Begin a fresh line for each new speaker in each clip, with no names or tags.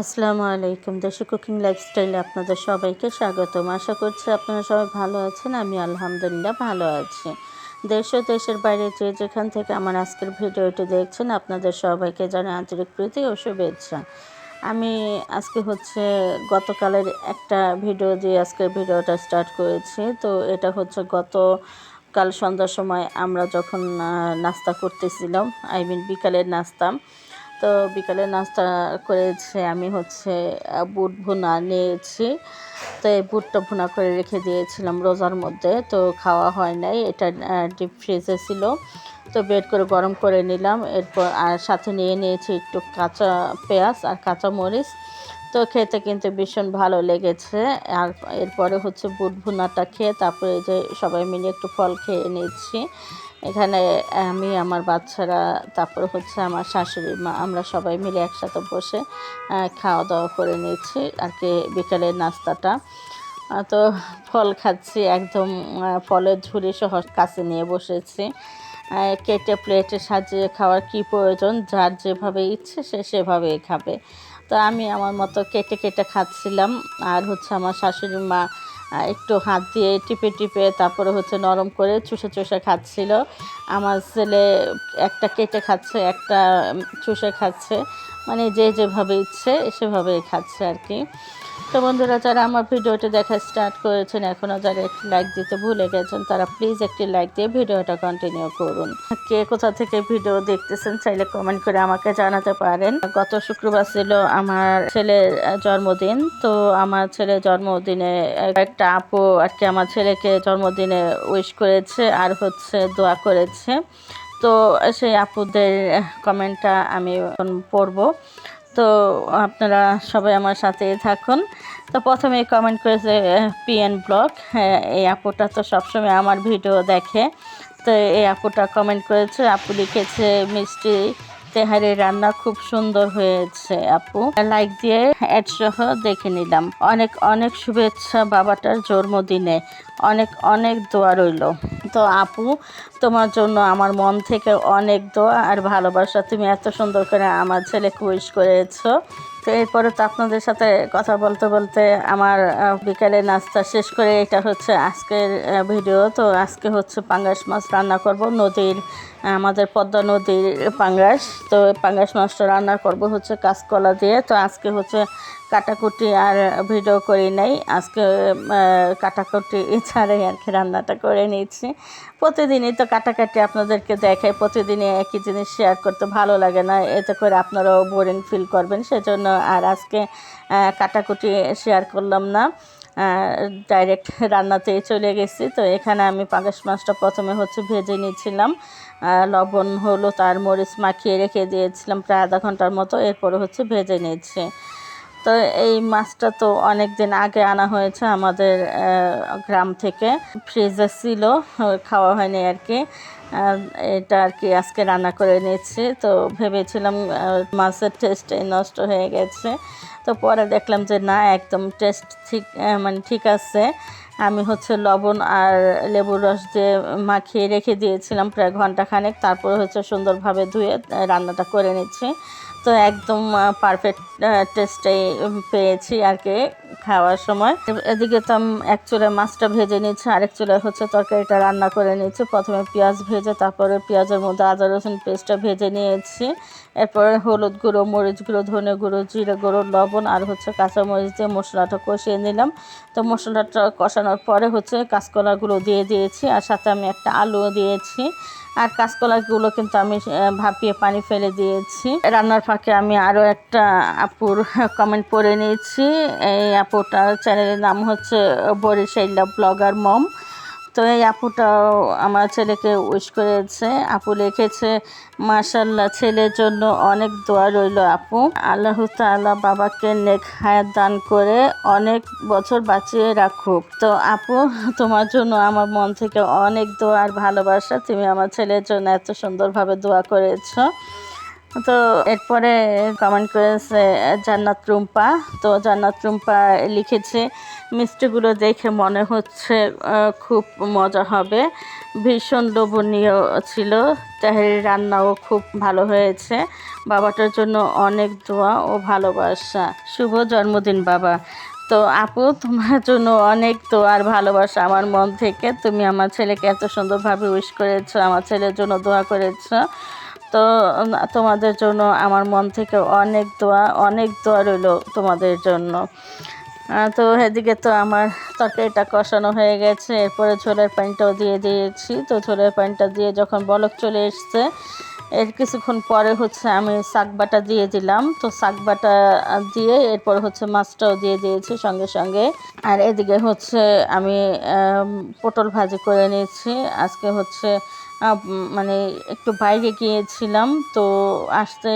আসসালামু আলাইকুম। দেশি কুকিং লাইফস্টাইলে আপনাদের সবাইকে স্বাগতম। আশা করছি আপনারা সবাই ভালো আছেন, আমি আলহামদুলিল্লাহ ভালো আছি। দেশ ও দেশের বাইরে যে যেখান থেকে আমার আজকের ভিডিওটি দেখছেন, আপনাদের সবাইকে জানাই আন্তরিক প্রীতি ও শুভেচ্ছা। আমি আজকে হচ্ছে গতকালের একটা ভিডিও দিয়ে আজকের ভিডিওটা স্টার্ট করেছি। তো এটা হচ্ছে গত কাল সন্ধ্যার সময় আমরা যখন নাস্তা করতেছিলাম আই মিন বিকালের নাস্তা তো বিকালে নাস্তা করেছে, আমি হচ্ছে বুট ভুনা নিয়েছি। তো এই বুটটা ভুনা করে রেখে দিয়েছিলাম রোজার মধ্যে, তো খাওয়া হয় নাই। এটা ডিপ ফ্রিজে ছিল। তো বেড করে গরম করে নিলাম। এরপর, আর সাথে নিয়ে নিয়েছি একটু কাঁচা পেঁয়াজ আর কাঁচা মরিচ তো খেতে কিন্তু ভীষণ ভালো লেগেছে। আর এরপরে হচ্ছে বুট ভুনাটা খেয়ে তারপরে যে সবাই মিলে একটু ফল খেয়ে নিচ্ছি। এখানে আমি, আমার বাচ্চারা, তারপরে হচ্ছে আমার শাশুড়ি মা, আমরা সবাই মিলে একসাথে বসে খাওয়া দাওয়া করে নিচ্ছি আর কি বিকালের নাস্তাটা। তো ফল খাচ্ছি একদম ফলের ঝুড়ি সহ কাছে নিয়ে বসেছি। কেটে প্লেটে সাজিয়ে খাওয়ার কি প্রয়োজন? যার যেভাবে ইচ্ছে সে সেভাবেই খাবে। তো আমি আমার মতো কেটে কেটে খাচ্ছিলাম। আর হচ্ছে আমার শাশুড়ি মা একটু হাত দিয়ে টিপে টিপে তারপরে হচ্ছে নরম করে চুষে চুষে খাচ্ছিল। আমার ছেলে একটা কেটে খাচ্ছে, একটা চুষে খাচ্ছে। মানে যে যেভাবে ইচ্ছে সেভাবেই খাচ্ছে আর কি। তো বন্ধুরা, যারা আমার ভিডিওটি দেখা স্টার্ট করেছেন এখনও যারা একটি লাইক দিতে ভুলে গেছেন, তারা প্লিজ একটি লাইক দিয়ে ভিডিওটা কন্টিনিউ করুন। কে কোথা থেকে ভিডিও দেখতেছেন, চাইলে কমেন্ট করে আমাকে জানাতে পারেন। গত শুক্রবার ছিল আমার ছেলের জন্মদিন, তো আমার ছেলের জন্মদিনে একটা আপু আর কি আমার ছেলেকে জন্মদিনে উইশ করেছে আর হচ্ছে দোয়া করেছে। তো সেই আপুদের কমেন্টটা আমি পড়ব। তো আপনারা সবাই আমার সাথে থাকুন। তো প্রথমে কমেন্ট করেছে পিএন ব্লগ হ্যাঁ এই আপুটা তো সবসময় আমার ভিডিও দেখে। তো এই আপুটা কমেন্ট করেছে, আপু লিখেছে, মিষ্টি তেহারি রান্না খুব সুন্দর হয়েছে, আপু। লাইক দিয়ে অ্যাড সহ দেখে নিলাম। অনেক অনেক শুভেচ্ছা বাবাটার জন্মদিনে। অনেক অনেক দোয়া রইল। তো আপু, তোমার জন্য আমার মন থেকে অনেক দোয়া আর ভালোবাসা। তুমি এত সুন্দর করে আমার ছেলে উইশ করেছ। তো এরপরে তো আপনাদের সাথে কথা বলতে বলতে আমার বিকালে নাস্তা শেষ করে এটা হচ্ছে আজকের ভিডিও। তো আজকে হচ্ছে পাঙ্গাস মাছ রান্না করব নদীর আমাদের পদ্মা নদীর পাঙ্গাস। তো পাঙ্গাস মাছটা রান্না করব হচ্ছে কাঁচকলা দিয়ে। তো আজকে হচ্ছে কাটাকুটি আর ভিডিও করি নাই। আজকে কাটাকুটি ছাড়াই আর কি রান্নাটা করে নিয়েছি। প্রতিদিনই তো কাটাকাটি আপনাদেরকে দেখাই, প্রতিদিনই একই জিনিস শেয়ার করতে ভালো লাগে না। এতে করে আপনারাও বোরিং ফিল করবেন, সেজন্য আর আজকে কাটাকুটি শেয়ার করলাম না। ডাইরেক্ট রান্নাতেই চলে গেছি। তো এখানে আমি পাঙ্গাস মাছটা প্রথমে হচ্ছে ভেজে নিয়েছিলাম। লবণ, হলুদ আর মরিচ মাখিয়ে রেখে দিয়েছিলাম প্রায় আধা ঘণ্টার মতো। এরপরে হচ্ছে ভেজে নিয়েছি। তো এই মাছটা তো অনেক দিন আগে আনা হয়েছে আমাদের গ্রাম থেকে। ফ্রিজে ছিল খাওয়া হয়নি আর কি। এটা আর কি আজকে রান্না করে নিয়েছি তো ভেবেছিলাম মাছের টেস্ট নষ্ট হয়ে গেছে। তো পরে দেখলাম যে না, একদম টেস্ট ঠিক মানে ঠিক আছে। আমি হচ্ছে লবণ আর লেবুর রস দিয়ে মাখিয়ে রেখে দিয়েছিলাম প্রায় ঘন্টাখানেক। তারপরে হচ্ছে সুন্দরভাবে ধুয়ে রান্নাটা করে নিচ্ছি। তো একদম পারফেক্ট টেস্টে পেয়েছি আর কি। খাওয়ার সময়। এদিকে তো এক চুলে মাছটা ভেজে নিচ্ছি, আরেক চুলে হচ্ছে তরকারিটা রান্না করে নিচ্ছি। প্রথমে পেঁয়াজ ভেজে, তারপরে পেঁয়াজের মধ্যে আদা, রসুন পেস্টটা ভেজে নিয়েছি। এরপরে হলুদ গুঁড়ো, মরিচ গুঁড়ো, ধনে গুঁড়ো, জিরে গুঁড়ো, লবণ আর হচ্ছে কাঁচামরিচ দিয়ে মশলাটা কষিয়ে নিলাম। তো মশলাটা কষানোর পরে হচ্ছে কাঁচকলাগুলো দিয়ে দিয়েছি আর সাথে আমি একটা আলুও দিয়েছি। আর কাঁচকলাগুলো কিন্তু আমি ভাপিয়ে পানি ফেলে দিয়েছি। রান্নার ফাঁকে আমি আরও একটা আপুর কমেন্ট পড়ে নিয়েছি। এই আপুটার চ্যানেলের নাম হচ্ছে বরিশাইলা ব্লগার মম। তো এই আপুটাও আমার ছেলেকে উইশ করেছে। আপু লিখেছে মাশাল্লাহ ছেলের জন্য অনেক দোয়া রইল আপু। আল্লাহ তাআলা বাবাকে নেক হায়াত দান করে অনেক বছর বাঁচিয়ে রাখুক। তো আপু, তোমার জন্য আমার মন থেকে অনেক দোয়া আর ভালোবাসা। তুমি আমার ছেলের জন্য এত সুন্দরভাবে দোয়া করেছ। তো এরপরে কমেন্ট করেছে, জান্নাত রুম্পা। তো জান্নাত রুম্পা লিখেছে, মিষ্টিগুলো দেখে মনে হচ্ছে খুব মজা হবে। ভীষণ লোভনীয় ছিল। তাহের রান্নাও খুব ভালো হয়েছে। বাবাটার জন্য অনেক দোয়া ও ভালোবাসা। শুভ জন্মদিন, বাবা। তো আপু, তোমার জন্য অনেক তো আর ভালোবাসা আমার মন থেকে। তুমি আমার ছেলেকে এত সুন্দরভাবে উইশ করেছ, আমার ছেলের জন্য দোয়া করেছ। তো তোমাদের জন্য আমার মন থেকে অনেক দোয়া অনেক দোয়া রইল তোমাদের জন্য। তো এদিকে তো আমার তরকারিটা কষানো হয়ে গেছে, এরপরে ঝোলের পানিটাও দিয়ে দিয়েছি। তো ঝোলের পানিটা দিয়ে যখন বলক চলে এসছে, এর কিছুক্ষণ পরে হচ্ছে আমি শাক বাটা দিয়ে দিলাম। তো শাক বাটা দিয়ে এরপর হচ্ছে মাছটাও দিয়ে দিয়েছি সঙ্গে সঙ্গে। আর এদিকে হচ্ছে আমি পটল ভাজি করে নিয়েছি। আজকে হচ্ছে মানে একটু বাইরে গিয়েছিলাম, তো আসতে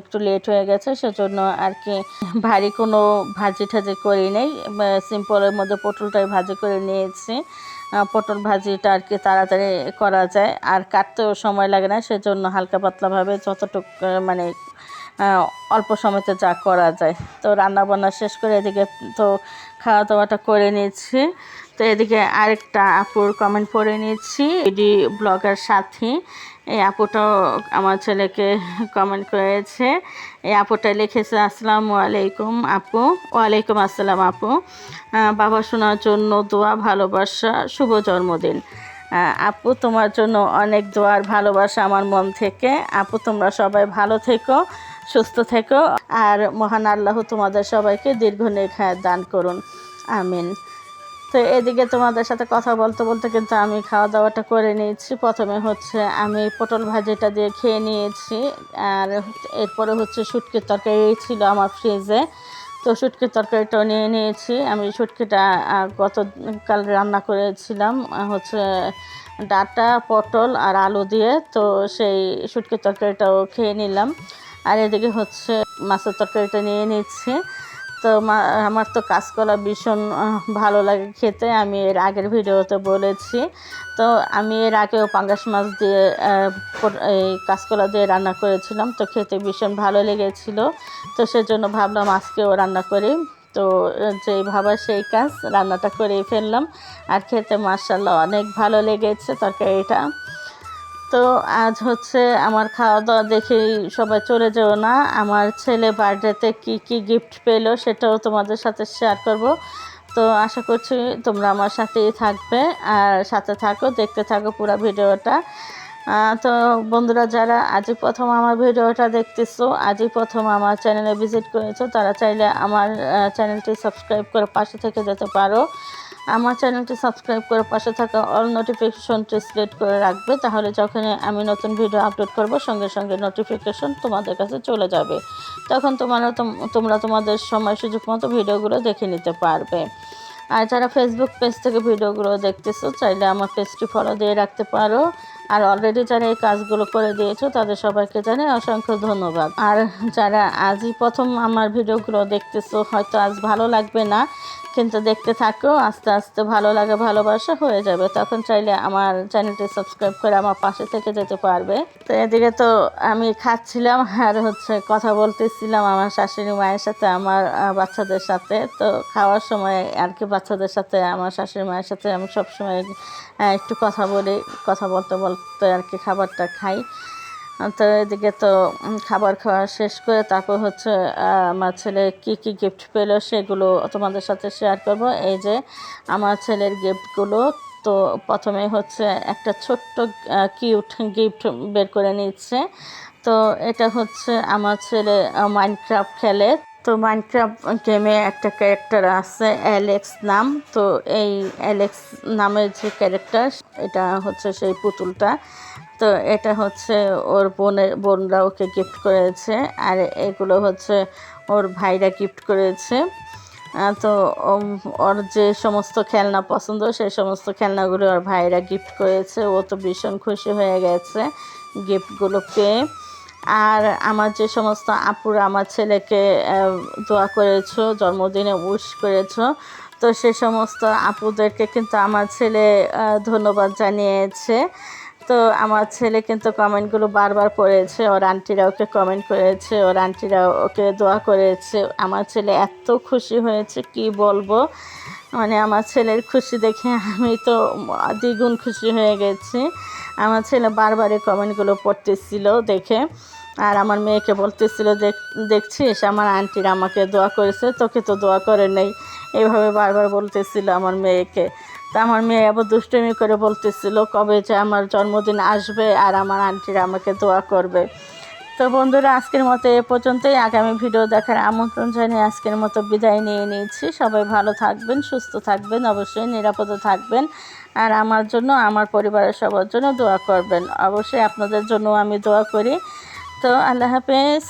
একটু লেট হয়ে গেছে, সেজন্য আর কি ভারী কোনো ভাজি ঠাজি করি নেই। সিম্পলের মধ্যে পটলটাই ভাজি করে নিয়েছি। পটল ভাজিটা আর কি তাড়াতাড়ি করা যায়। আর কাটতেও সময় লাগে না, সেজন্য হালকা পাতলাভাবে যতটুকু মানে অল্প সময়তে যা করা যায়। তো রান্না বান্না শেষ করে এদিকে তো খাওয়া দাওয়াটা করে নিয়েছি। তো এদিকে আরেকটা আপুর কমেন্ট পড়ে নিয়েছি, এডি ব্লগার সাথী। এই আপুটাও আমার ছেলেকে কমেন্ট করেছে। এই আপুটা লিখেছে, আসসালামু আলাইকুম আপু। ওয়ালাইকুম আসসালাম আপু। বাবা শোনার জন্য দোয়া, ভালোবাসা, শুভ জন্মদিন। আপু তোমার জন্য অনেক দোয়ার ভালোবাসা আমার মন থেকে। আপু তোমরা সবাই ভালো থেকো, সুস্থ থেকো। আর মহান আল্লাহ তোমাদের সবাইকে দীর্ঘ নেখায় দান করুন। আমিন। তো এদিকে তোমাদের সাথে কথা বলতে বলতে কিন্তু আমি খাওয়া দাওয়াটা করে নিয়েছি। প্রথমে হচ্ছে আমি পটল ভাজিটা দিয়ে খেয়ে নিয়েছি আর এরপরে হচ্ছে শুটকির তরকারি ছিল আমার ফ্রিজে তো শুটকির তরকারিটাও নিয়ে নিয়েছি। আমি শুটকিটা গতকাল রান্না করেছিলাম হচ্ছে ডাটা, পটল আর আলু দিয়ে। তো সেই শুটকির তরকারিটাও খেয়ে নিলাম। আর এদিকে হচ্ছে মাছের তরকারিটা নিয়ে নিচ্ছি। তো আমার তো কাঁচকলা ভীষণ ভালো লাগে খেতে, আমি এর আগের ভিডিওতে বলেছি। তো আমি এর আগেও পাঙ্গাস মাছ দিয়ে এই কাঁচকলা দিয়ে রান্না করেছিলাম, তো খেতে ভীষণ ভালো লেগেছিল। তো সেজন্য ভাবলাম আজকেও রান্না করি। তো যেই ভাবা সেই কাজ, রান্নাটা করেই ফেললাম। আর খেতে মার্শাল্লাহ অনেক ভালো লেগেছে তরকারিটা। তো আজ হচ্ছে আমার খাওয়া দাওয়া দেখেই সবাই চলে যেও না। আমার ছেলে বার্থডেতে কি কি গিফট পেল সেটাও তোমাদের সাথে শেয়ার করব। তো আশা করছি তোমরা আমার সাথেই থাকবে আর সাথে থাকো, দেখতে থাকো পুরো ভিডিওটা। তো বন্ধুরা যারা আজই প্রথম আমার ভিডিওটা দেখতেছো, আজই প্রথম আমার চ্যানেলে ভিজিট করেছ, তারা চাইলে আমার চ্যানেলটি সাবস্ক্রাইব করে পাশে থেকে যেতে পারো। আমার চ্যানেলটি সাবস্ক্রাইব করে পাশে থাকা অল নোটিফিকেশনটি সিলেক্ট করে রাখবে, তাহলে যখন আমি নতুন ভিডিও আপলোড করব, সঙ্গে সঙ্গে নোটিফিকেশন তোমাদের কাছে চলে যাবে। তখন তোমরা তোম- তোমরা তোমাদের সময় সুযোগ মতো ভিডিওগুলো দেখে নিতে পারবে। আর যারা ফেসবুক পেজ থেকে ভিডিওগুলো দেখতেছো, চাইলে আমার পেজটি ফলো দিয়ে রাখতে পারো। আর অলরেডি যারা এই কাজগুলো করে দিয়েছ, তাদের সবাইকে জানাই অসংখ্য ধন্যবাদ। আর যারা আজই প্রথম আমার ভিডিওগুলো দেখতেছো, হয়তো আজ ভালো লাগবে না। কিন্তু দেখতে থাকো, আস্তে আস্তে ভালো লাগে, ভালোবাসা হয়ে যাবে। তখন চাইলে আমার চ্যানেলটি সাবস্ক্রাইব করে আমার পাশে থেকে যেতে পারবে। তো এদিকে তো আমি খাচ্ছিলাম আর হচ্ছে কথা বলতেছিলাম আমার শাশুড়ি মায়ের সাথে, আমার বাচ্চাদের সাথে। তো খাওয়ার সময় আর কি বাচ্চাদের সাথে, আমার শাশুড়ি মায়ের সাথে আমি সবসময় একটু কথা বলি, কথা বলতে বলতে আর কি খাবারটা খাই। তো এদিকে তো খাবার খাওয়া শেষ করে তারপর হচ্ছে আমার ছেলে কি কি গিফট পেল সেগুলো তোমাদের সাথে শেয়ার করব। এই যে আমার ছেলের গিফটগুলো তো প্রথমে হচ্ছে একটা ছোট্ট কিউট গিফট বের করে নিচ্ছে। তো এটা হচ্ছে আমার ছেলে মাইনক্রাফট খেলে। তো মাইনক্রাফট গেমে একটা ক্যারেক্টার আছে অ্যালেক্স নাম। তো এই অ্যালেক্স নামের যে ক্যারেক্টার এটা হচ্ছে সেই পুতুলটা। তো এটা হচ্ছে ওর বোনের, বোনরা ওকে গিফট করেছে আর এগুলো হচ্ছে ওর ভাইরা গিফট করেছে। তো ওর যে সমস্ত খেলনা পছন্দ, সেই সমস্ত খেলনাগুলো ওর ভাইরা গিফট করেছে। ও তো ভীষণ খুশি হয়ে গেছে গিফটগুলো পেয়ে। আর আমার যে সমস্ত আপুরা, আমার ছেলেকে দোয়া করেছ, জন্মদিনে উইশ করেছ, তো সে সমস্ত আপুদেরকে কিন্তু আমার ছেলে ধন্যবাদ জানিয়েছে। তো আমার ছেলে কিন্তু কমেন্টগুলো বারবার পড়েছে ওর আন্টিরা ওকে কমেন্ট করেছে, ওর আন্টিরা ওকে দোয়া করেছে। আমার ছেলে এত খুশি হয়েছে, কি বলব? মানে আমার ছেলের খুশি দেখে আমি তো দ্বিগুণ খুশি হয়ে গেছি। আমার ছেলে বারবারই কমেন্টগুলো পড়তেছিল দেখে। আর আমার মেয়েকে বলতেছিল, দেখ, দেখছিস? আমার আন্টির আমাকে দোয়া করেছে, তোকে তো দোয়া করে নেই। এইভাবে বারবার বলতেছিল আমার মেয়েকে। তা আমার মেয়ে আবার দুষ্টুমি করে বলতেছিল, কবে যে আমার জন্মদিন আসবে আর আমার আন্টিরা আমাকে দোয়া করবে? তো বন্ধুরা, আজকের মতো এ পর্যন্তই। আগামী ভিডিও দেখার আমন্ত্রণ জানিয়ে আজকের মতো বিদায় নিয়ে নিয়েছি। সবাই ভালো থাকবেন, সুস্থ থাকবেন, অবশ্যই নিরাপদে থাকবেন। আর আমার জন্য, আমার পরিবারের সবার জন্য দোয়া করবেন। অবশ্যই আপনাদের জন্য আমি দোয়া করি। তো আল্লাহ হাফেজ।